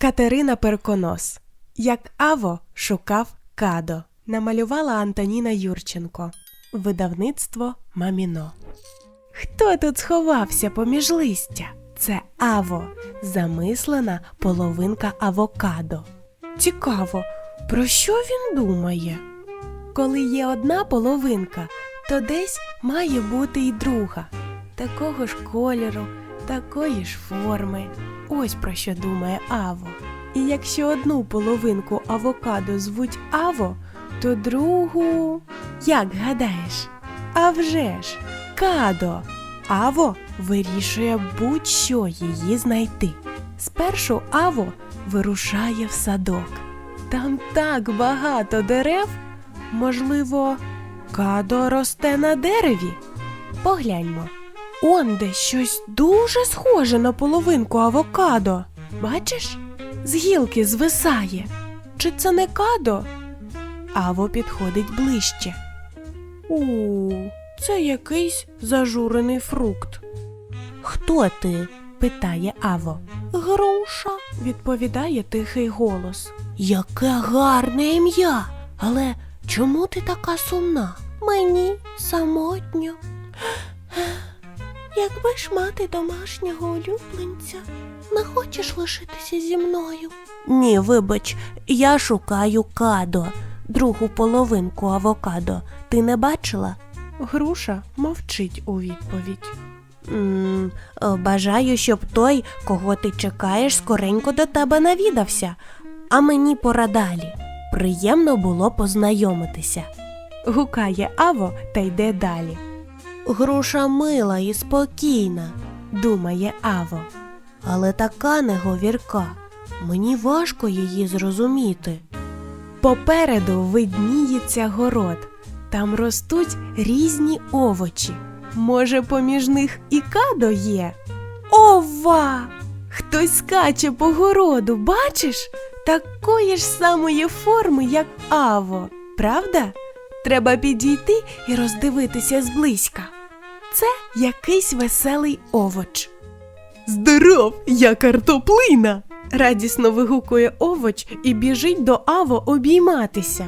Катерина Перконос. Як Аво шукав Кадо. Намалювала Антоніна Юрченко. Видавництво Маміно. Хто тут сховався поміж листя? Це Аво, замислена половинка авокадо. Цікаво, про що він думає? Коли є одна половинка, то десь має бути і друга, такого ж кольору, такої ж форми. Ось про що думає Аво. І якщо одну половинку авокадо звуть Аво, то другу. Як гадаєш? А вже ж, Кадо. Аво вирішує будь-що її знайти. Спершу Аво вирушає в садок. Там так багато дерев. Можливо, кадо росте на дереві? Погляньмо. Он де щось дуже схоже на половинку авокадо. Бачиш? З гілки звисає. Чи це не кадо? Аво підходить ближче. У, це якийсь зажурений фрукт. Хто ти? питає Аво. Груша, відповідає тихий голос. Яке гарне ім'я. Але чому ти така сумна? Мені самотньо. Якби ж мати домашнього улюбленця, не хочеш лишитися зі мною? Ні, вибач, я шукаю кадо, другу половинку авокадо. Ти не бачила? Груша мовчить у відповідь. м е, бажаю, щоб той, кого ти чекаєш, скоренько до тебе навідався, а мені пора далі. Приємно було познайомитися. Гукає Аво та йде далі. Груша мила і спокійна, думає Аво. Але така неговірка. Мені важко її зрозуміти. Попереду видніється город. Там ростуть різні овочі. Може, поміж них і кадо є? Ова! Хтось скаче по городу, бачиш? Такої ж самої форми, як Аво, правда? Треба підійти і роздивитися зблизька. Це якийсь веселий овоч. Здоров, я картоплина. радісно вигукує овоч і біжить до Аво обійматися.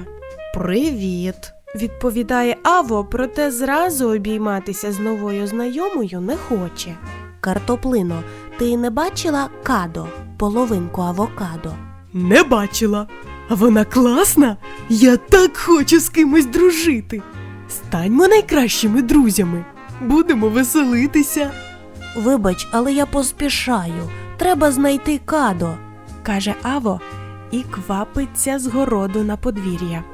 Привіт, відповідає Аво, проте зразу обійматися з новою знайомою не хоче. Картоплино, ти не бачила кадо, половинку авокадо? Не бачила. А вона класна. Я так хочу з кимось дружити. Станьмо найкращими друзями. Будемо веселитися. Вибач, але я поспішаю. Треба знайти кадо, каже Аво і квапиться з городу на подвір'я.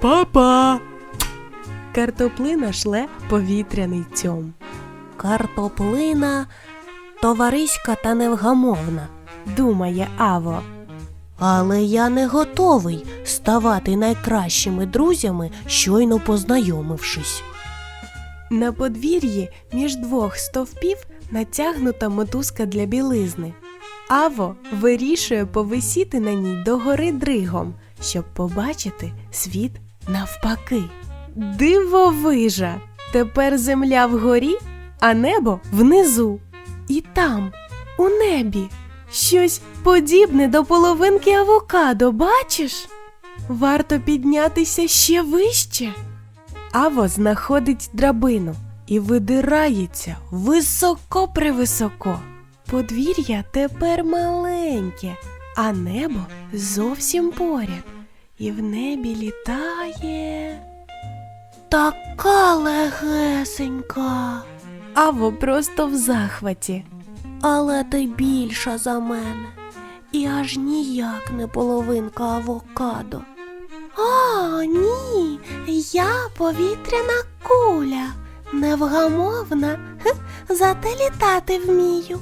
Папа. Картоплина шле повітряний цьом. Картоплина товариська та невгамовна, думає Аво. Але я не готовий ставати найкращими друзями, щойно познайомившись. На подвір'ї між двох стовпів натягнута мотузка для білизни. Аво вирішує повисіти на ній догори дригом, щоб побачити світ навпаки. Дивовижа! Тепер земля вгорі, а небо внизу. І там, у небі, щось подібне до половинки авокадо, бачиш? Варто піднятися ще вище. Аво знаходить драбину і видирається високо-превисоко. Подвір'я тепер маленьке, а небо зовсім поряд. І в небі літає. Така легесенька. Аво просто в захваті. Але ти більша за мене. І аж ніяк не половинка авокадо. О, ні, я повітряна куля, невгамовна, зате літати вмію.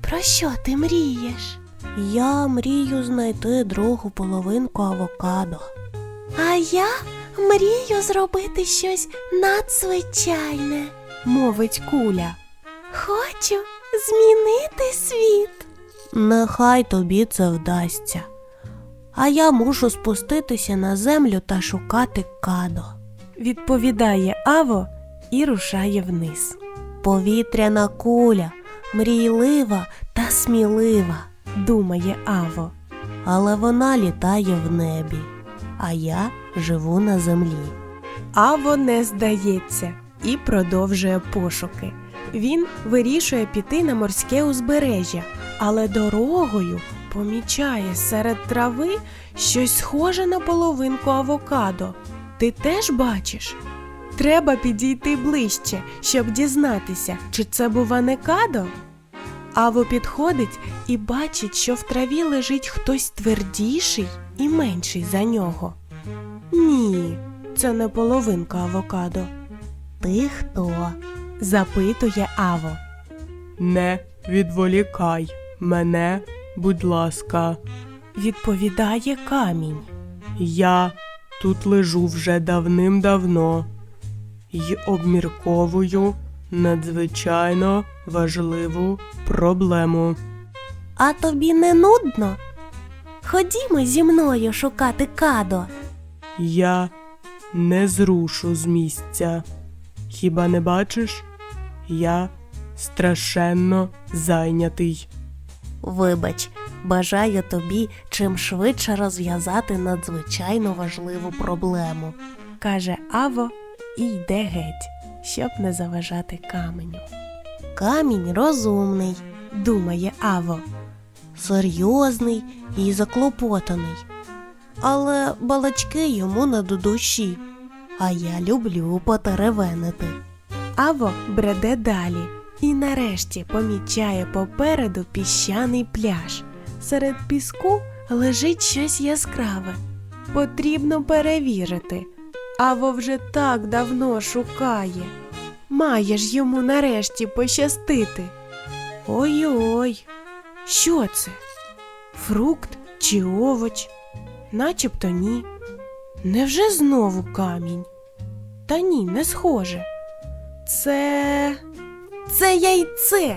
Про що ти мрієш? Я мрію знайти другу половинку авокадо. А я мрію зробити щось надзвичайне, мовить куля. Хочу змінити світ. Нехай тобі це вдасться. А я мушу спуститися на землю та шукати кадо. Відповідає Аво і рушає вниз. Повітряна куля, мрійлива та смілива, думає Аво. але вона літає в небі, а я живу на землі. Аво не здається і продовжує пошуки. Він вирішує піти на морське узбережжя, але дорогою помічає серед трави щось схоже на половинку авокадо. Ти теж бачиш? Треба підійти ближче, щоб дізнатися, чи це був анекадо. Аво підходить і бачить, що в траві лежить хтось твердіший і менший за нього. Ні, це не половинка авокадо, Ти хто? запитує Аво. Не відволікай мене, будь ласка. Відповідає камінь. Я тут лежу вже давним-давно й обмірковую надзвичайно важливу проблему. А тобі не нудно? Ходімо зі мною шукати кадо. Я не зрушу з місця. Хіба не бачиш? Я страшенно зайнятий. Вибач, бажаю тобі чим швидше розв'язати надзвичайно важливу проблему. каже Аво і йде геть, щоб не заважати каменю. Камінь розумний, Думає Аво. серйозний і заклопотаний. Але балачки йому не до душі, а я люблю потеревенити. Аво бреде далі і нарешті помічає попереду піщаний пляж. Серед піску лежить щось яскраве. Потрібно перевірити. Аво вже так давно шукає. Має ж йому нарешті пощастити. Ой-ой, що це? Фрукт чи овоч? Начебто ні. Невже знову камінь? Та ні, не схоже. Це. Це яйце.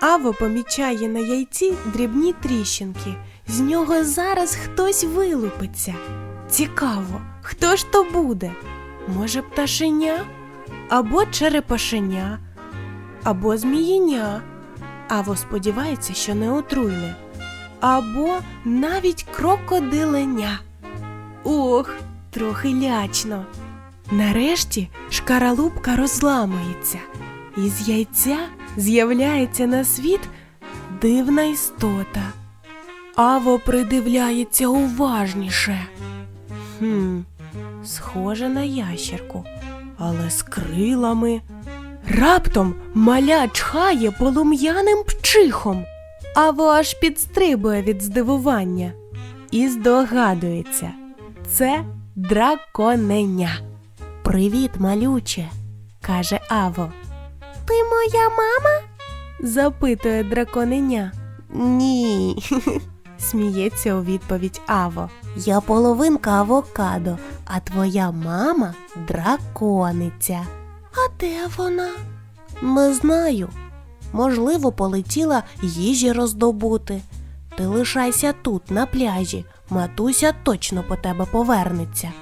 Аво помічає на яйці дрібні тріщинки. З нього зараз хтось вилупиться. Цікаво, хто ж то буде? Може, пташеня? Або черепашеня, або зміїня. Аво сподівається, що не отруйне. Або навіть крокодиленя. Ох, трохи лячно. Нарешті шкаралупка розламується, і з яйця з'являється на світ дивна істота. Аво придивляється уважніше. Хм, схоже на ящерку, але з крилами. Раптом маля чхає полум'яним пчихом. Аво аж підстрибує від здивування і здогадується. Це драконеня. Привіт, малюче. каже Аво. Ти моя мама? Запитує драконеня. Ні. Сміється у відповідь Аво. Я половинка авокадо, а твоя мама дракониця. А де вона? Не знаю. Можливо, полетіла їжі роздобути. Ти лишайся тут, на пляжі. Матуся точно по тебе повернеться.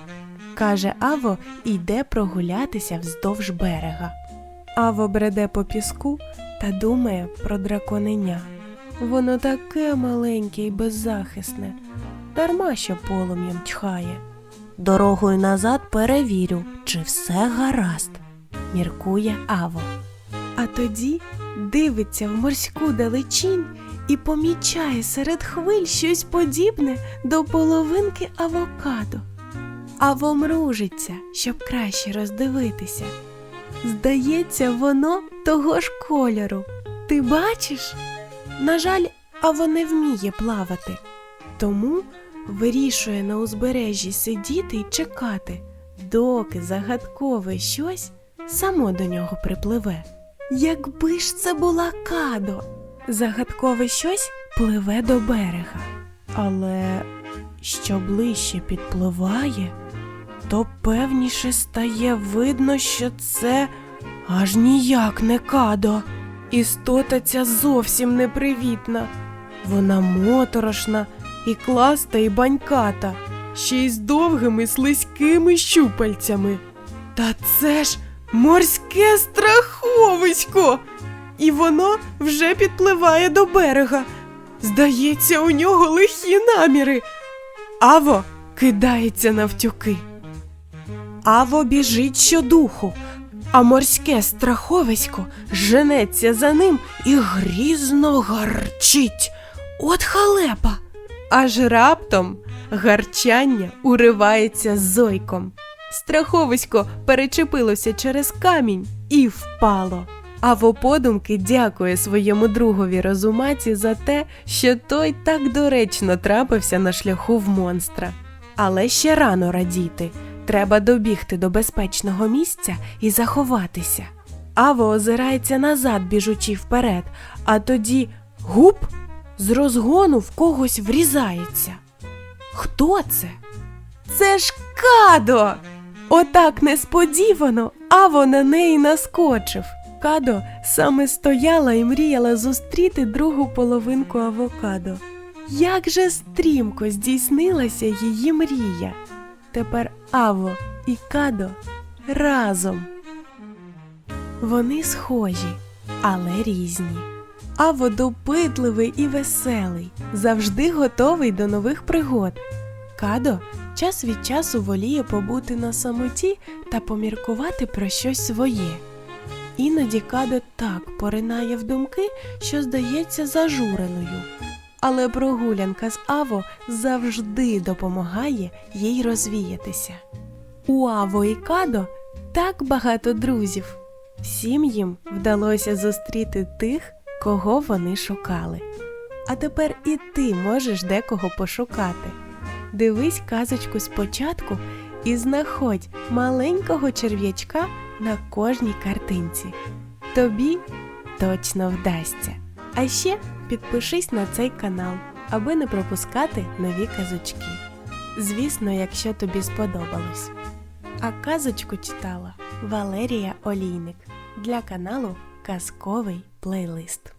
каже Аво і йде прогулятися вздовж берега. Аво бреде по піску та думає про драконеня. Воно таке маленьке і беззахисне, дарма що полум'ям чхає. Дорогою назад перевірю, чи все гаразд. міркує Аво. А тоді дивиться в морську далечінь і помічає серед хвиль щось подібне до половинки авокадо. Аво мружиться, щоб краще роздивитися. Здається, воно того ж кольору. Ти бачиш? На жаль, Аво не вміє плавати, тому вирішує на узбережжі сидіти і чекати, доки загадкове щось само до нього припливе. Якби ж це була кадо, загадкове щось пливе до берега. Але що ближче підпливає, то певніше стає видно, що це аж ніяк не кадо. Істота ця зовсім непривітна. Вона моторошна і класта, і баньката, ще й з довгими слизькими щупальцями. Та це ж морське страховисько! І воно вже підпливає до берега. Здається, у нього лихі наміри. Аво кидається навтюки. Аво біжить щодуху, а морське страховисько женеться за ним і грізно гарчить. От халепа. Аж раптом гарчання уривається зойком. Страховисько перечепилося через камінь і впало. А в оподумки дякує своєму другові розумаці за те, що той так доречно трапився на шляху в монстра. Але ще рано радіти. Треба добігти до безпечного місця і заховатися. Аво озирається назад, біжучи вперед, а тоді гуп з розгону в когось врізається. Хто це? Це ж Кадо! Отак несподівано Аво на неї наскочив. Кадо саме стояла і мріяла зустріти другу половинку авокадо. Як же стрімко здійснилася її мрія. Тепер Аво і Кадо разом. Вони схожі, але різні. Аво допитливий і веселий, завжди готовий до нових пригод. Кадо час від часу воліє побути на самоті та поміркувати про щось своє. Іноді Кадо так поринає в думки, що здається зажуреною. Але прогулянка з Аво завжди допомагає їй розвіятися. У Аво і Кадо так багато друзів. Всім їм вдалося зустріти тих, кого вони шукали. А тепер і ти можеш декого пошукати. Дивись казочку спочатку і знаходь маленького черв'ячка на кожній картинці. Тобі точно вдасться. А ще підпишись на цей канал, аби не пропускати нові казочки. Звісно, якщо тобі сподобалось. А казочку читала Валерія Олійник для каналу Казковий плейлист.